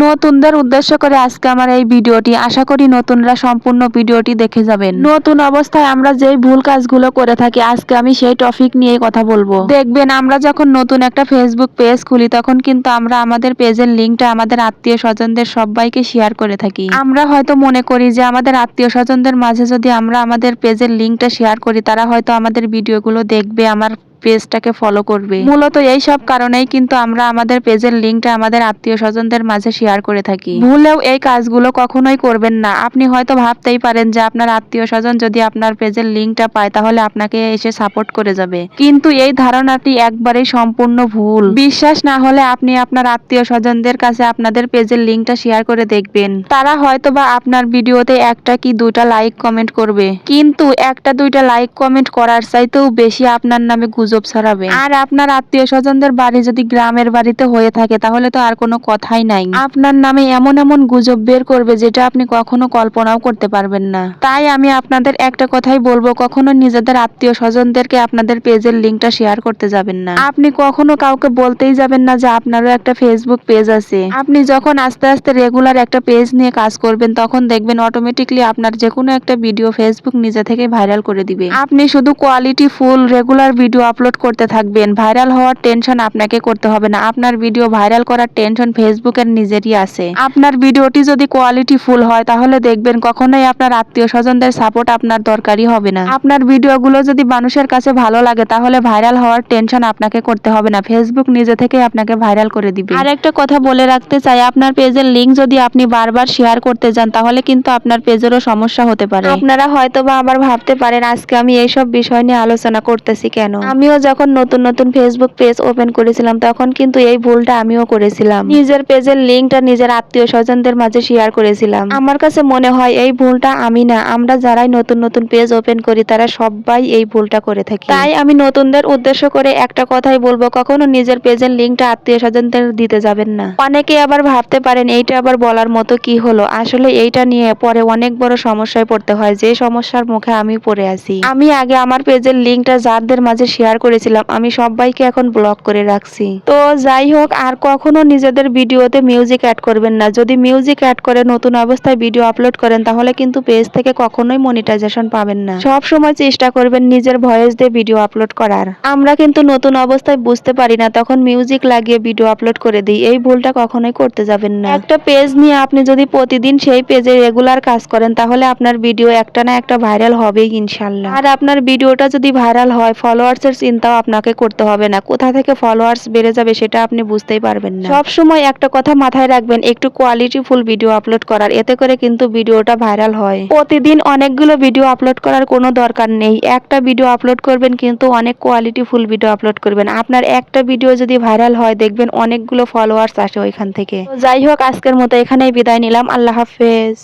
নতুনদের উদ্দেশ্য করে আজকে আমার এই ভিডিওটি। আশা করি নতুনরা সম্পূর্ণ ভিডিওটি দেখে যাবেন। নতুন অবস্থায় আমরা যেই ভুল কাজগুলো করে থাকি, আজকে আমি সেই টপিক নিয়ে কথা বলব। দেখবেন, আমরা যখন নতুন একটা ফেসবুক পেজ খুলি, তখন কিন্তু আমরা আমাদের পেজের লিঙ্কটা আমাদের আত্মীয় স্বজনদের সবাইকে শেয়ার করে থাকি। আমরা হয়তো মনে করি যে আমাদের আত্মীয় স্বজনদের মাঝে যদি আমরা আমাদের পেজের লিঙ্কটা শেয়ার করি, তারা হয়তো আমাদের ভিডিওগুলো দেখবে, আমার পেজটাকে ফলো করবে। মূলত এই সব কারণেই কিন্তু আমরা আমাদের পেজের লিঙ্কটা আমাদের আত্মীয় স্বজনদের মাঝে শেয়ার করে থাকি। ভুলেও এই কাজগুলো কখনোই করবেন না। আপনি হয়তো ভাবতেই পারেন যে আপনার আত্মীয় স্বজন যদি আপনার পেজের লিঙ্কটা পায়, তাহলে আপনাকে এসে সাপোর্ট করে যাবে। কিন্তু এই ধারণাটি একবারেই সম্পূর্ণ ভুল। বিশ্বাস না হলে আপনি আপনার আত্মীয় স্বজনদের কাছে আপনাদের পেজের লিঙ্কটা শেয়ার করে দেখবেন। তারা হয়তো বা আপনার ভিডিওতে একটা কি দুটা লাইক কমেন্ট করবে। কিন্তু একটা দুইটা লাইক কমেন্ট করার চাইতেও বেশি আপনার নামে গুজব ছড়াবে। আর আপনার আত্মীয় স্বজনদের বাড়ি যদি গ্রামের বাড়িতে হয়ে থাকে তাহলে তো আর কোনো কথাই নাই। আপনার নামে এমন এমন গুজব বের করবে যেটা আপনি কখনো কল্পনাও করতে পারবেন না। তাই আমি আপনাদের একটা কথাই বলব কখনো নিজেদের আত্মীয় স্বজনদেরকে আপনাদের পেজের লিঙ্কটা শেয়ার করতে যাবেন না। আপনি কখনো কাউকে বলতেই যাবেন না যে আপনারও একটা ফেসবুক পেজ আছে। আপনি যখন আস্তে আস্তে রেগুলার একটা পেজ নিয়ে কাজ করবেন তখন দেখবেন অটোমেটিকলি আপনার যে কোনো একটা ভিডিও ফেসবুক নিজে থেকে ভাইরাল করে দিবে। আপনি শুধু quality full regular video upload করতে থাকবেন। ভাইরাল হওয়ার টেনশন আপনাকে করতে হবে না। আপনার ভিডিও ভাইরাল করার টেনশন ফেসবুকের নিজেরই আছে। আপনার ভিডিওটি যদি কোয়ালিটি ফুল হয় তাহলে দেখবেন কখনোই আপনার আত্মীয় স্বজনদের সাপোর্ট আপনার দরকারই হবে না। আপনার ভিডিওগুলো যদি মানুষের কাছে ভালো লাগে তাহলে ভাইরাল হওয়ার টেনশন আপনাকে করতে হবে না। ফেসবুক নিজে থেকে আপনাকে ভাইরাল করে দিবে। আর একটা কথা বলে রাখতে চাই আপনার পেজের লিঙ্ক যদি আপনি বারবার শেয়ার করতে যান তাহলে কিন্তু আপনার পেজেরও সমস্যা হতে পারে। আপনারা হয়তো বা আবার ভাবতে পারেন আজকে আমি এইসব বিষয় নিয়ে আলোচনা করতেছি কেন? আমিও যখন নতুন নতুন ফেসবুক পেজ ওপেন করেছিলাম, তখন কিন্তু এই ভুলটা আমিও করেছিলাম। নিজের পেজের লিংকটা নিজের আত্মীয় স্বজনদের মাঝে শেয়ার করেছিলাম। আমার কাছে মনে হয় এই ভুলটা আমি না, আমরা যারাই নতুন নতুন পেজ ওপেন করি, তারা সবাই এই ভুলটা করে থাকি। তাই আমি নতুনদের উদ্দেশ্য করে একটা কথাই বলব, কখনো নিজের পেজের লিংকটা আত্মীয় স্বজনদের দিতে যাবেন না। অনেকে আবার ভাবতে পারেন, এইটা আবার বলার মতো কি হলো? আসলে এইটা নিয়ে পরে অনেক বড় সমস্যায় পড়তে হয়, যে সমস্যার মুখে আমি পড়ে আছি। আমি আগে আমার পেজের লিঙ্কটা যাদের মাঝে শেয়ার করেছিলাম, আমি সবাইকে এখন ব্লক করে রাখছি। তো যাই হোক, আর কখনো নিজেদের ভিডিওতে মিউজিক অ্যাড করবেন না। যদি মিউজিক অ্যাড করে নতুন অবস্থায় ভিডিও আপলোড করেন, তাহলে কিন্তু পেজ থেকে কখনোই মনিটাইজেশন পাবেন না। সব সময় চেষ্টা করবেন নিজের ভয়েস দিয়ে ভিডিও আপলোড করার। আমরা কিন্তু নতুন অবস্থায় বুঝতে পারি না, তখন মিউজিক লাগিয়ে ভিডিও আপলোড করে দিই। এই ভুলটা কখনোই করতে যাবেন না। একটা পেজ নিয়ে আপনি যদি প্রতিদিন সেই পেজে রেগুলার কাজ করেন, তাহলে আপনার ভিডিও একটা না একটা ভাইরাল হবেই ইনশাল্লাহ। আর আপনার ভিডিওটা যদি ভাইরাল হয় ফলোয়ার্স এর চিন্তাও আপনাকে করতে হবে না। কোথা থেকে ফলোয়ার্স বেড়ে যাবে সেটা আপনি বুঝতেই পারবেন না। সব সময় একটা কথা মাথায় রাখবেন, একটু কোয়ালিটি ফুল ভিডিও আপলোড করার। এতে করে কিন্তু ভিডিওটা ভাইরাল হয়। প্রতিদিন অনেকগুলো ভিডিও আপলোড করার কোনো দরকার নেই। একটা ভিডিও আপলোড করবেন কিন্তু অনেক কোয়ালিটি ফুল ভিডিও আপলোড করবেন। আপনার একটা ভিডিও যদি ভাইরাল হয়, দেখবেন অনেকগুলো ফলোয়ার্স আসে ওইখান থেকে। যাই হোক, আজকের মতো এখানেই বিদায় নিলাম। আল্লাহ হাফেজ।